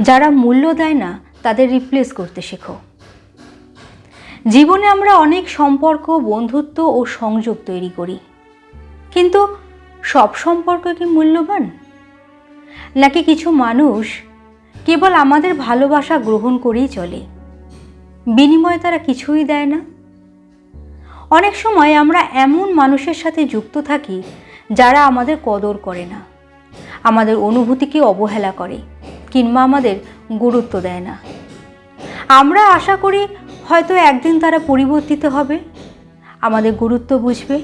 যারা মূল্য দেয় না, তাদের রিপ্লেস করতে শেখো। জীবনে আমরা অনেক সম্পর্ক, বন্ধুত্ব ও সংযোগ তৈরি করি। কিন্তু সব সম্পর্ক কি মূল্যবান? নাকি কিছু মানুষ কেবল আমাদের ভালোবাসা গ্রহণ করেই চলে? বিনিময়ে তারা কিছুই দেয় না। অনেক সময় আমরা এমন মানুষের সাথে যুক্ত থাকি, যারা আমাদের কদর করে না, আমাদের অনুভূতিকে অবহেলা করে। কিংবা আমাদের গুরুত্ব দেয় না। আমরা আশা করি হয়তো একদিন তারা পরিবর্তিত হবে, আমাদের গুরুত্ব বুঝবে।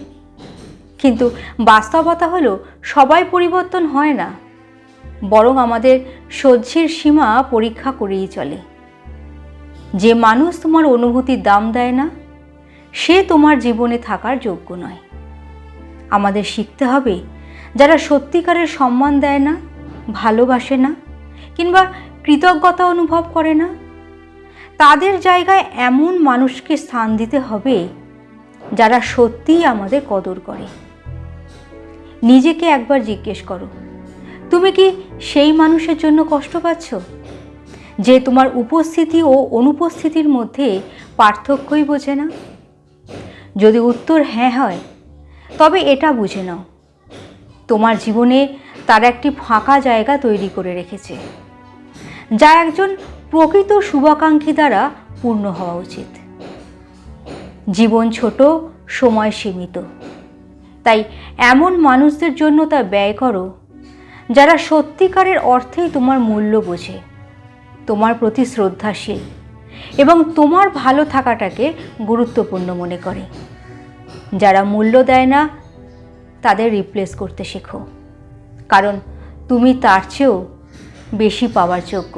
কিন্তু বাস্তবতা হলো, সবাই পরিবর্তন হয় না, বরং আমাদের সহ্যের সীমা পরীক্ষা করেই চলে। যে মানুষ তোমার অনুভূতির দাম দেয় না, সে তোমার জীবনে থাকার যোগ্য নয়। আমাদের শিখতে হবে, যারা সত্যিকারের সম্মান দেয় না, ভালোবাসে না কিংবা কৃতজ্ঞতা অনুভব করে না? তাদের জায়গায় এমন মানুষকে স্থান দিতে হবে যারা সত্যিই আমাদের কদর করে। নিজেকে একবার জিজ্ঞেস করো, তুমি কি সেই মানুষের জন্য কষ্ট পাচ্ছ যে তোমার উপস্থিতি ও অনুপস্থিতির মধ্যে পার্থক্যই বোঝে না? যদি উত্তর হ্যাঁ হয়, তবে এটা বুঝে নাও, তোমার জীবনে তার একটি ফাঁকা জায়গা তৈরি করে রেখেছে, যা একজন প্রকৃত শুভাকাঙ্ক্ষী দ্বারা পূর্ণ হওয়া উচিত। জীবন ছোট, সময় সীমিত। তাই এমন মানুষদের জন্য তা ব্যয় করো, যারা সত্যিকারের অর্থেই তোমার মূল্য বোঝে, তোমার প্রতি শ্রদ্ধাশীল এবং তোমার ভালো থাকাটাকে গুরুত্বপূর্ণ মনে করে। যারা মূল্য দেয় না, তাদের রিপ্লেস করতে শেখো। কারণ তুমি তার চেয়েও বেশি পাওয়ার যোগ্য।